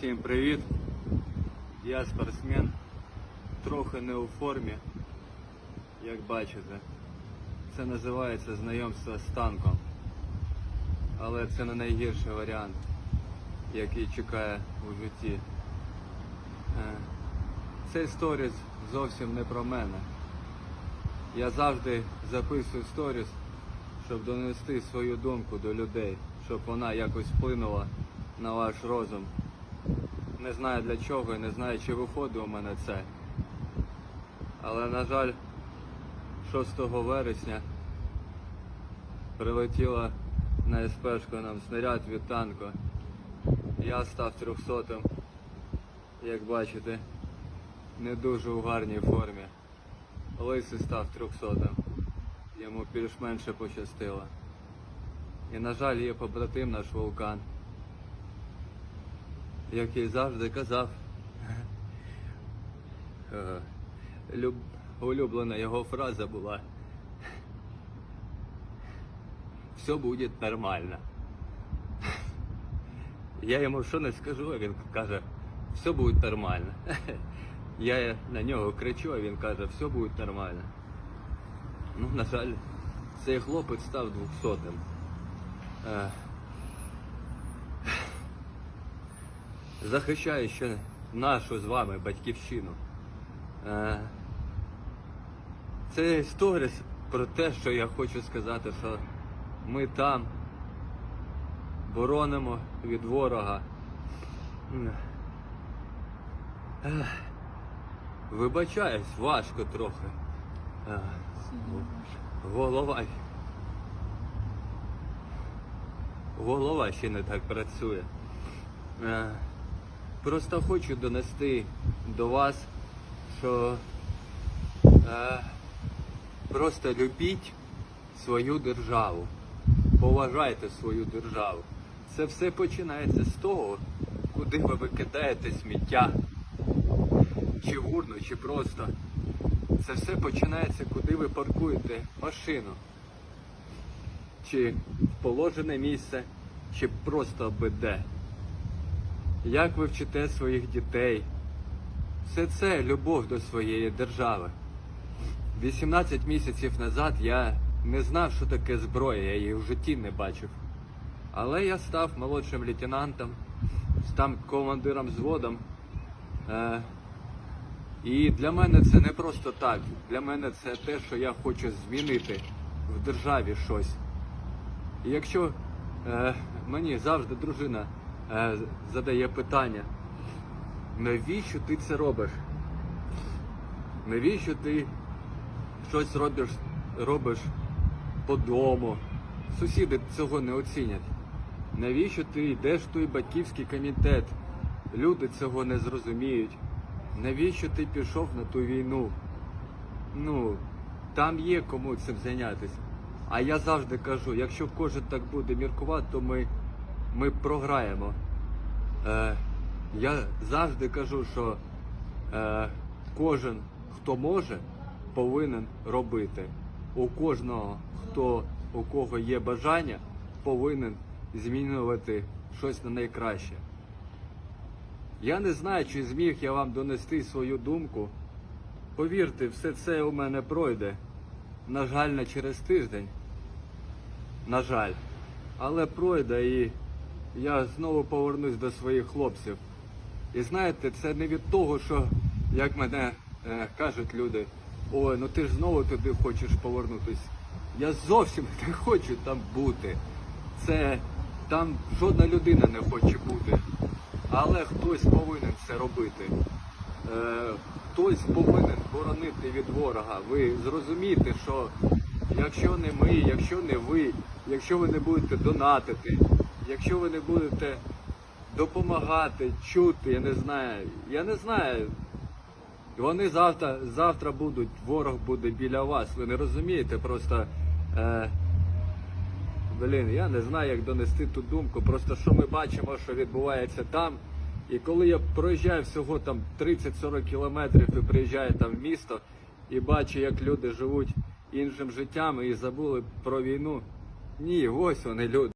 Всім привіт! Я спортсмен, трохи не у формі, як бачите. Це називається знайомство з танком. Але це не найгірший варіант, який чекає у житті. Е, Цей сторіс зовсім не про мене. Я завжди записую сторіс, щоб донести свою думку до людей, щоб вона якось вплинула на ваш розум. Не знаю для чого і не знаю, чи виходить у мене це. Але, на жаль, 6 вересня прилетіла на СПшку нам снаряд від танку. Я став трьохсотим, як бачите, не дуже у гарній формі. Лисий став трьохсотим. Йому більш-менше пощастило. І, на жаль, є побратим наш вулкан, який завжди казав. е, Люб... Улюблена його фраза була. Все буде нормально. Я йому що не скажу, а він каже, все буде нормально. Я на нього кричу, а він каже, все буде нормально. Ну, на жаль, цей хлопець став двохсотим. Е, Захищає ще нашу з вами батьківщину. Е, Це історія про те, що я хочу сказати, що ми там боронимо від ворога. Вибачаюсь, важко трохи. Е, Голова. Голова ще не так працює. Просто хочу донести до вас, що е, просто любіть свою державу, поважайте свою державу. Це все починається з того, куди ви викидаєте сміття, чи в урну, чи просто. Це все починається, куди ви паркуєте машину. Чи в положене місце, чи просто де. Як ви вчите своїх дітей. Все це любов до своєї держави. 18 місяців назад я не знав, що таке зброя, я її в житті не бачив. Але я став молодшим лейтенантом, став командиром взводом. Е, і для мене це не просто так. Для мене це те, що я хочу змінити в державі щось. І якщо е, мені завжди дружина задає питання, навіщо ти це робиш? Навіщо ти щось робиш, робиш по дому? Сусіди цього не оцінять. Навіщо ти йдеш в той батьківський комітет? Люди цього не зрозуміють. Навіщо ти пішов на ту війну? Ну, там є кому цим зайнятися. А я завжди кажу, якщо кожен так буде міркувати, то ми, ми програємо. Е, я завжди кажу, що е, кожен, хто може, повинен робити. У кожного, хто у кого є бажання, повинен змінювати щось на найкраще. Я не знаю, чи зміг я вам донести свою думку. Повірте, все це у мене пройде. На жаль, не через тиждень. На жаль. Але пройде і я знову повернусь до своїх хлопців. І знаєте, це не від того, що, як мене е, кажуть люди, ой, ну ти ж знову туди хочеш повернутись. Я зовсім не хочу там бути. Це там жодна людина не хоче бути. Але хтось повинен це робити. Е, хтось повинен боронити від ворога. Ви зрозумієте, що якщо не ми, якщо не ви, якщо ви не будете донатити, якщо ви не будете допомагати, чути, я не знаю, я не знаю. Вони завтра, завтра будуть, ворог буде біля вас. Ви не розумієте, просто. Е, Блін, я не знаю, як донести ту думку. Просто що ми бачимо, що відбувається там. І коли я проїжджаю всього там 30-40 кілометрів і приїжджаю там в місто і бачу, як люди живуть іншим життям і забули про війну. Ні, ось вони люди.